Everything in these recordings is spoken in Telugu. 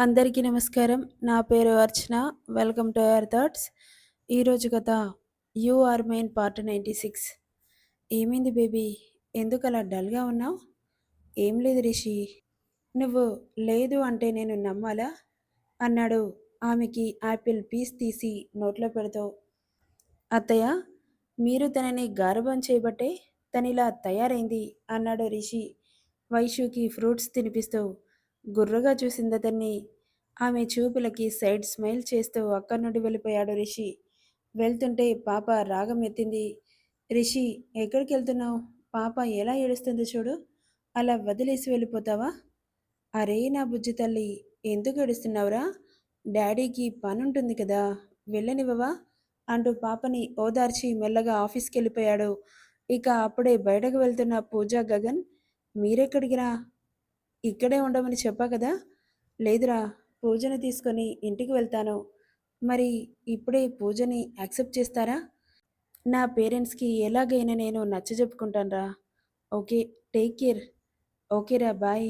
అందరికీ నమస్కారం. నా పేరు Archana. Welcome to our thoughts ఈరోజు కథ you are main part ninety six ఏమైంది బేబీ? ఎందుకు అలా డల్గా ఉన్నావు? ఏం లేదు రిషి. నువ్వు లేదు అంటే నేను నమ్మాలా? అన్నాడు. ఆమెకి యాపిల్ పీస్ తీసి నోట్లో పెడతావు. అత్తయ్య మీరు తనని గారభం చేయబట్టే తనిలా తయారైంది అన్నాడు రిషి. వైషుకి ఫ్రూట్స్ తినిపిస్తూ. గుర్రగా చూసిందతన్ని. ఆమె చూపులకి సైడ్ స్మైల్ చేస్తూ అక్కడి నుండి వెళ్ళిపోయాడు రిషి. వెళ్తుంటే పాప రాగం ఎత్తింది. రిషి ఎక్కడికి వెళ్తున్నావు? పాప ఎలా ఏడుస్తుందో చూడు? అలా వదిలేసి వెళ్ళిపోతావా? అరే నా బుజ్జి తల్లి ఎందుకు ఏడుస్తున్నావురా? డాడీకి పని ఉంటుంది కదా వెళ్ళనివ్వవా? అంటూ పాపని ఓదార్చి మెల్లగా ఆఫీస్కి వెళ్ళిపోయాడు. ఇక అప్పుడే బయటకు వెళ్తున్న పూజా గగన్ మీరెక్కడికి రా ఇక్కడే ఉండమని చెప్పా కదా? లేదురా పూజని తీసుకొని ఇంటికి వెళ్తాను. మరి ఇప్పుడే పూజని యాక్సెప్ట్ చేస్తారా? నా పేరెంట్స్కి ఎలాగైనా నేను నచ్చ చెప్పుకుంటానురా. Okay take care. ఓకేరా బాయ్.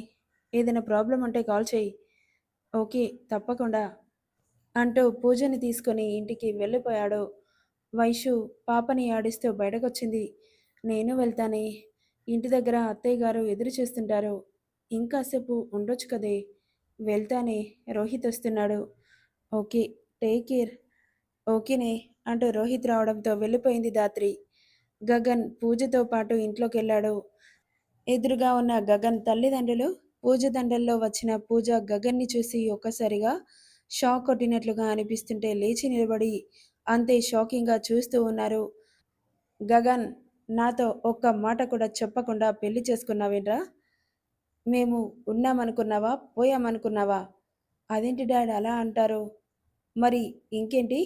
ఏదైనా ప్రాబ్లం ఉంటే కాల్ చేయి. ఓకే తప్పకుండా. అంటూ పూజని తీసుకొని ఇంటికి వెళ్ళిపోయాడు. వైషు పాపని ఆడిస్తూ బయటకొచ్చింది. నేను వెళ్తానే. ఇంటి దగ్గర అత్తయ్య గారు ఎదురు చూస్తుంటారు. ఇంకాసేపు ఉండొచ్చు కదే. వెళ్తానే. రోహిత్ వస్తున్నాడు. Okay take care. ఓకేనే అంటూ రోహిత్ రావడంతో వెళ్ళిపోయింది దాత్రి గగన్ పూజతో పాటు ఇంట్లోకి వెళ్ళాడు ఎదురుగా ఉన్న గగన్ తల్లిదండ్రులు పూజ దండల్లో వచ్చిన పూజ గగన్ని చూసి ఒక్కసారిగా షాక్ కొట్టినట్లుగా అనిపిస్తుంటే లేచి నిలబడి అంతే షాకింగ్గా చూస్తూ ఉన్నారు. గగన్ నాతో ఒక్క మాట కూడా చెప్పకుండా పెళ్ళి చేసుకున్నావేంట్రా? మేము ఉన్నామనుకున్నావా? పోయామనుకున్నావా? అదేంటి డాడ్ అలా అంటారు? మరి ఇంకేంటి?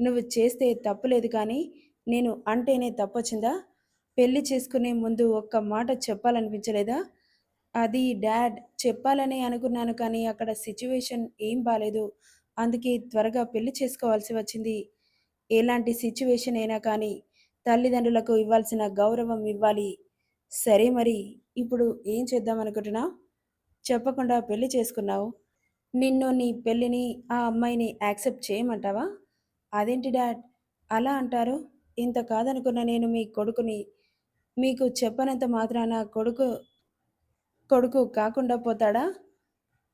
నువ్వు చేస్తే తప్పులేదు కానీ నేను అంటేనే తప్పొచ్చిందా పెళ్ళి చేసుకునే ముందు ఒక్క మాట చెప్పాలనిపించలేదా? అది డాడ్ చెప్పాలని అనుకున్నాను కానీ అక్కడ సిచ్యువేషన్ ఏం బాలేదు. అందుకే త్వరగా పెళ్ళి చేసుకోవాల్సి వచ్చింది. ఎలాంటి సిచ్యువేషన్ అయినా కానీ తల్లిదండ్రులకు ఇవ్వాల్సిన గౌరవం ఇవ్వాలి. సరే మరి ఇప్పుడు ఏం చేద్దాం అనుకుంటున్నా? చెప్పకుండా పెళ్ళి చేసుకున్నావు. నిన్ను నీ పెళ్ళిని ఆ అమ్మాయిని యాక్సెప్ట్ చేయమంటావా? అదేంటి డాడ్? అలా అంటారు. ఇంత కాదనుకున్న నేను మీ కొడుకుని మీకు చెప్పనంత మాత్రాన కొడుకు కొడుకు కాకుండా పోతాడా?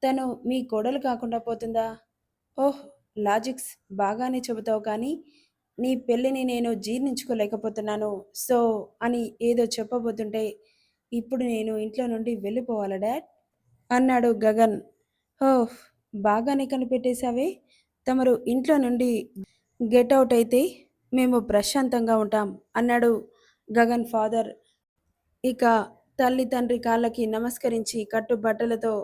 తను మీ కోడలు కాకుండా పోతుందా? ఓహ్ లాజిక్స్ బాగానే చెబుతావు కానీ నీ పెళ్ళిని నేను జీర్ణించుకోలేకపోతున్నాను. సో అని ఏదో చెప్పబోతుంటే ఇప్పుడు నేను ఇంట్లో నుండి వెళ్ళిపోవాలా డాడ్? అన్నాడు గగన్. ఓహ్ బాగానే కనిపెట్టేశావే. తమరు ఇంట్లో నుండి గెట్ అవుట్ అయితే మేము ప్రశాంతంగా ఉంటాం అన్నాడు గగన్ ఫాదర్. ఇక తల్లి తండ్రి కాళ్ళకి నమస్కరించి కట్టు బట్టలతో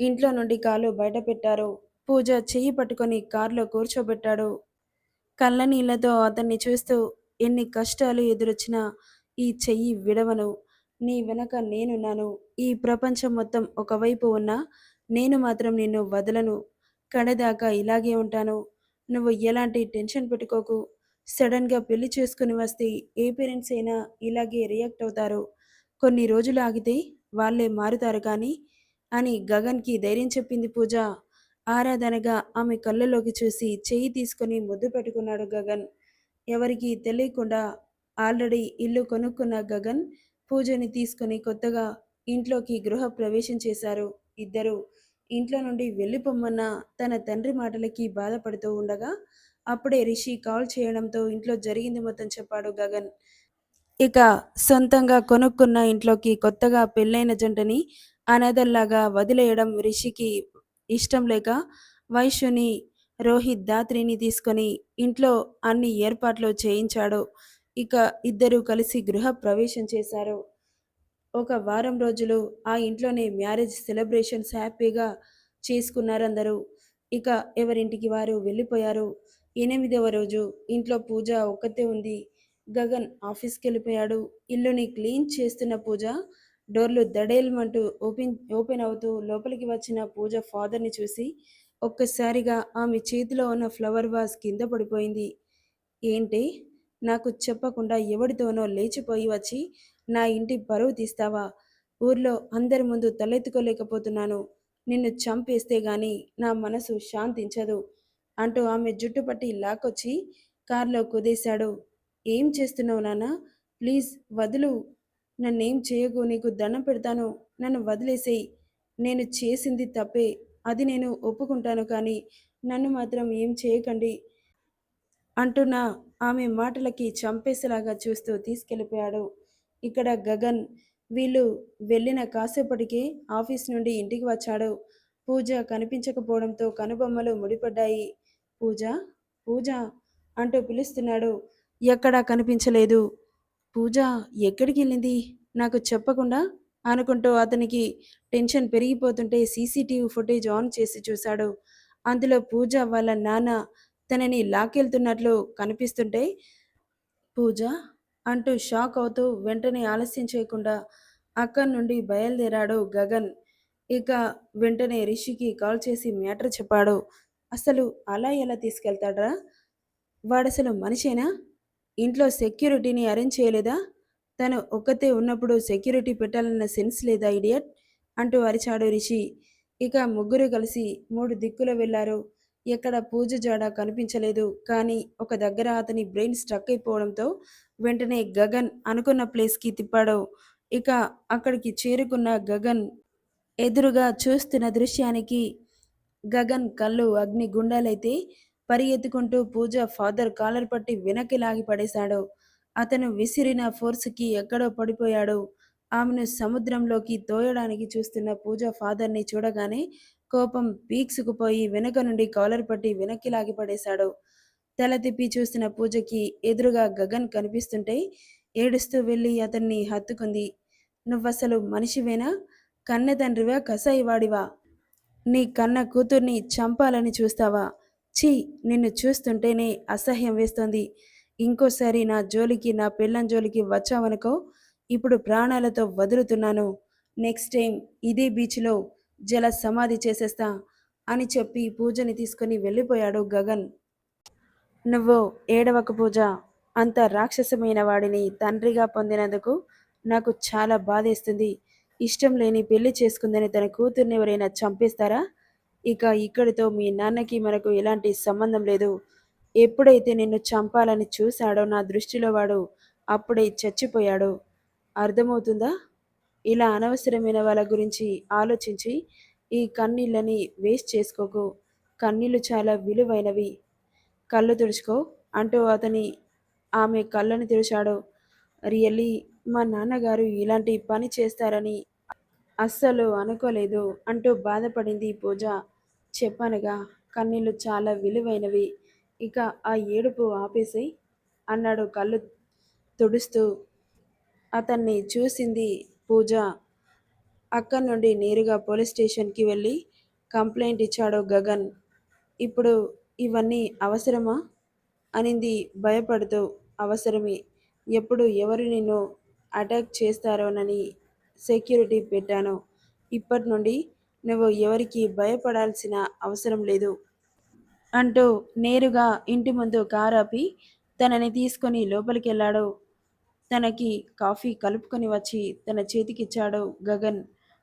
ఇంట్లో నుండి కాలు బయట పెట్టారు పూజ చెయ్యి పట్టుకొని కారులో కూర్చోబెట్టాడు కళ్ళ నీళ్ళతో అతన్ని చూస్తూ ఎన్ని కష్టాలు ఎదురొచ్చినా ఈ చెయ్యి విడవను. నీ వెనక నేనున్నాను. ఈ ప్రపంచం మొత్తం ఒకవైపు ఉన్నా నేను మాత్రం నిన్ను వదలను. కడదాకా ఇలాగే ఉంటాను. నువ్వు ఎలాంటి టెన్షన్ పెట్టుకోకు. సడన్గా పెళ్ళి చేసుకుని వస్తే ఏ పేరెంట్స్ అయినా ఇలాగే రియాక్ట్ అవుతారు. కొన్ని రోజులు ఆగితే వాళ్ళే మారుతారు కానీ అని గగన్కి ధైర్యం చెప్పింది పూజ. ఆరాధనగా ఆమె కళ్ళలోకి చూసి చెయ్యి తీసుకొని ముద్దు పెట్టుకున్నాడు గగన్. ఎవరికి తెలియకుండా ఆల్రెడీ ఇల్లు కొనుక్కున్న గగన్ పూజని తీసుకొని కొత్తగా ఇంట్లోకి గృహ ప్రవేశం చేశారు. ఇద్దరు ఇంట్లో నుండి వెళ్ళిపోమ్మన్న తన తండ్రి మాటలకి బాధపడుతూ ఉండగా అప్పుడే రిషి కాల్ చేయడంతో ఇంట్లో జరిగింది మొత్తం చెప్పాడు గగన్. ఇక సొంతంగా కొనుక్కున్న ఇంట్లోకి కొత్తగా పెళ్ళైన జంటని అనాథల్లాగా వదిలేయడం రిషికి ఇష్టం లేక వైశ్యుని రోహిత్ దాత్రిని తీసుకొని ఇంట్లో అన్ని ఏర్పాట్లు చేయించాడు. ఇక ఇద్దరూ కలిసి గృహ ప్రవేశం చేశారు. ఒక వారం రోజులు ఆ ఇంట్లోనే మ్యారేజ్ సెలబ్రేషన్స్ హ్యాపీగా చేసుకున్నారందరూ. ఇక ఎవరింటికి వారు వెళ్ళిపోయారు. ఎనిమిదవ రోజు ఇంట్లో పూజ ఒక్కతే ఉంది. గగన్ ఆఫీస్కి వెళ్ళిపోయాడు ఇల్లుని క్లీన్ చేస్తున్న పూజ డోర్లు దడేల్మంటూ ఓపెన్ ఓపెన్ అవుతూ లోపలికి వచ్చిన పూజ ఫాదర్ని చూసి ఒక్కసారిగా ఆమె చేతిలో ఉన్న ఫ్లవర్ వాస్ కింద పడిపోయింది. ఏంటి? నాకు చెప్పకుండా ఎవడితోనో లేచిపోయి వచ్చి నా ఇంటి బరువు తీస్తావా? ఊర్లో అందరి ముందు తలెత్తుకోలేకపోతున్నాను. నిన్ను చంపేస్తే గాని నా మనసు శాంతించదు అంటూ ఆమె జుట్టు పట్టి లాక్కొచ్చి కారులో కుదేశాడు. ఏం చేస్తున్నావు నాన్న? ప్లీజ్ వదులు. నన్నేం చేయకు నీకు దండం పెడతాను నన్ను వదిలేసేయి. నేను చేసింది తప్పే అది నేను ఒప్పుకుంటాను కానీ నన్ను మాత్రం ఏం చేయకండి అంటున్న ఆమె మాటలకి చంపేసేలాగా చూస్తూ తీసుకెళ్ళిపోయాడు. ఇక్కడ గగన్ వీళ్ళు వెళ్ళిన కాసేపటికే ఆఫీస్ నుండి ఇంటికి వచ్చాడు. పూజ కనిపించకపోవడంతో కనుబొమ్మలు ముడిపడ్డాయి. పూజ? పూజ? అంటూ పిలుస్తున్నాడు. ఎక్కడా కనిపించలేదు. పూజ ఎక్కడికి వెళ్ళింది నాకు చెప్పకుండా అనుకుంటూ అతనికి టెన్షన్ పెరిగిపోతుంటే సీసీటీవీ ఫుటేజ్ ఆన్ చేసి చూశాడు. అందులో పూజ వాళ్ళ నాన్న తనని లాక్కెళ్తున్నట్లు కనిపిస్తుంటే పూజ అంటూ షాక్ అవుతూ వెంటనే ఆలస్యం చేయకుండా అక్కడి నుండి బయలుదేరాడు గగన్. ఇక వెంటనే రిషికి కాల్ చేసి మ్యాటర్ చెప్పాడు. అసలు అలా ఎలా తీసుకెళ్తాడ్రా? వాడసలు మనిషేనా? ఇంట్లో సెక్యూరిటీని అరేంజ్ చేయలేదా? తను ఒక్కతే ఉన్నప్పుడు సెక్యూరిటీ పెట్టాలన్న సెన్స్ లేదా ఇడియట్ అంటూ అరిచాడు రిషి. ఇక ముగ్గురు కలిసి మూడు దిక్కులు వెళ్ళారు. ఎక్కడ పూజ జాడ కనిపించలేదు. కానీ ఒక దగ్గర అతని బ్రెయిన్ స్ట్రక్ అయిపోవడంతో వెంటనే గగన్ అనుకున్న ప్లేస్కి తిప్పాడు. ఇక అక్కడికి చేరుకున్న గగన్ ఎదురుగా చూస్తున్న దృశ్యానికి గగన్ కళ్ళు అగ్ని గుండాలైతే పరిగెత్తుకుంటూ పూజ ఫాదర్ కాలర్ పట్టి వెనక్కి లాగి పడేశాడు. అతను విసిరిన ఫోర్స్కి ఎక్కడో పడిపోయాడు. ఆమెను సముద్రంలోకి తోయడానికి చూస్తున్న పూజ ఫాదర్ని చూడగానే కోపం పీక్సుకుపోయి వెనుక నుండి కాలర్ పట్టి వెనక్కి లాగి పడేశాడు. తల తిప్పి చూసిన పూజకి ఎదురుగా గగన్ కనిపిస్తుంటే ఏడుస్తూ వెళ్ళి అతన్ని హత్తుకుంది. నువ్వసలు మనిషివేనా? కన్నె తండ్రివా? కసాయివాడివా? నీ కన్న కూతుర్ని చంపాలని చూస్తావా? ఛీ నిన్ను చూస్తుంటేనే అసహ్యం వేస్తోంది. ఇంకోసారి నా జోలికి నా పిల్లం జోలికి వచ్చావనుకో ఇప్పుడు ప్రాణాలతో వదులుతున్నాను. నెక్స్ట్ టైం ఇదే బీచ్లో జల సమాధి చేసేస్తా అని చెప్పి పూజని తీసుకుని వెళ్ళిపోయాడు గగన్. నువ్వు ఏడవక పూజ. అంత రాక్షసమైన వాడిని తండ్రిగా పొందినందుకు నాకు చాలా బాధేస్తుంది. ఇష్టం లేని పెళ్ళి చేసుకుందని తన కూతుర్ని ఎవరైనా చంపేస్తారా? ఇక ఇక్కడితో మీ నాన్నకి మనకు ఎలాంటి సంబంధం లేదు. ఎప్పుడైతే నిన్ను చంపాలని చూశాడో నా దృష్టిలో వాడు అప్పుడే చచ్చిపోయాడు. అర్థమవుతుందా? ఇలా అనవసరమైన వాళ్ళ గురించి ఆలోచించి ఈ కన్నీళ్ళని వేస్ట్ చేసుకోకు. కన్నీళ్ళు చాలా విలువైనవి. కళ్ళు తుడుచుకో అంటూ అతని ఆమె కళ్ళని తెరిచాడు. రియల్లీ మా నాన్నగారు ఇలాంటి పని చేస్తారని అస్సలు అనుకోలేదు అంటూ బాధపడింది పూజ. చెప్పానుగా కన్నీళ్ళు చాలా విలువైనవి. ఇక ఆ ఏడుపు ఆపేసి అన్నాడు కళ్ళు తుడుస్తూ. అతన్ని చూసింది పూజ. అక్కడి నుండి నేరుగా పోలీస్ స్టేషన్కి వెళ్ళి కంప్లైంట్ ఇచ్చాడు గగన్. ఇప్పుడు ఇవన్నీ అవసరమా? అనింది భయపడుతూ. అవసరమే. ఎప్పుడు ఎవరు నిన్ను అటాక్ చేస్తారోనని సెక్యూరిటీ పెట్టాను. ఇప్పటి నుండి నువ్వు ఎవరికి భయపడాల్సిన అవసరం లేదు అంటూ నేరుగా ఇంటి ముందు కారు ఆపి తనని తీసుకొని లోపలికి వెళ్ళాడు తనకి కాఫీ కలుపుకొని వచ్చి తన చేతికిచ్చాడు గగన్.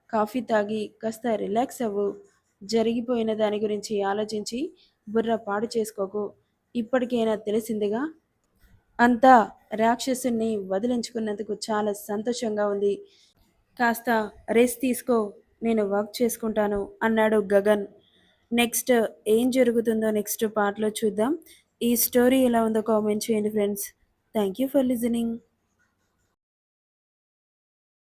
కాఫీ తాగి కాస్త రిలాక్స్ అవ్వు. జరిగిపోయిన దాని గురించి ఆలోచించి బుర్ర పాడు చేసుకోకు. ఇప్పటికైనా తెలిసిందిగా? అంతా రాక్షసుని వదిలించుకున్నందుకు చాలా సంతోషంగా ఉంది. కాస్త రెస్ట్ తీసుకో. నేను వర్క్ చేసుకుంటాను అన్నాడు గగన్. నెక్స్ట్ ఏం జరుగుతుందో నెక్స్ట్ పార్ట్లో చూద్దాం. ఈ స్టోరీ ఎలా ఉందో కామెంట్ చేయండి friends thank you for listening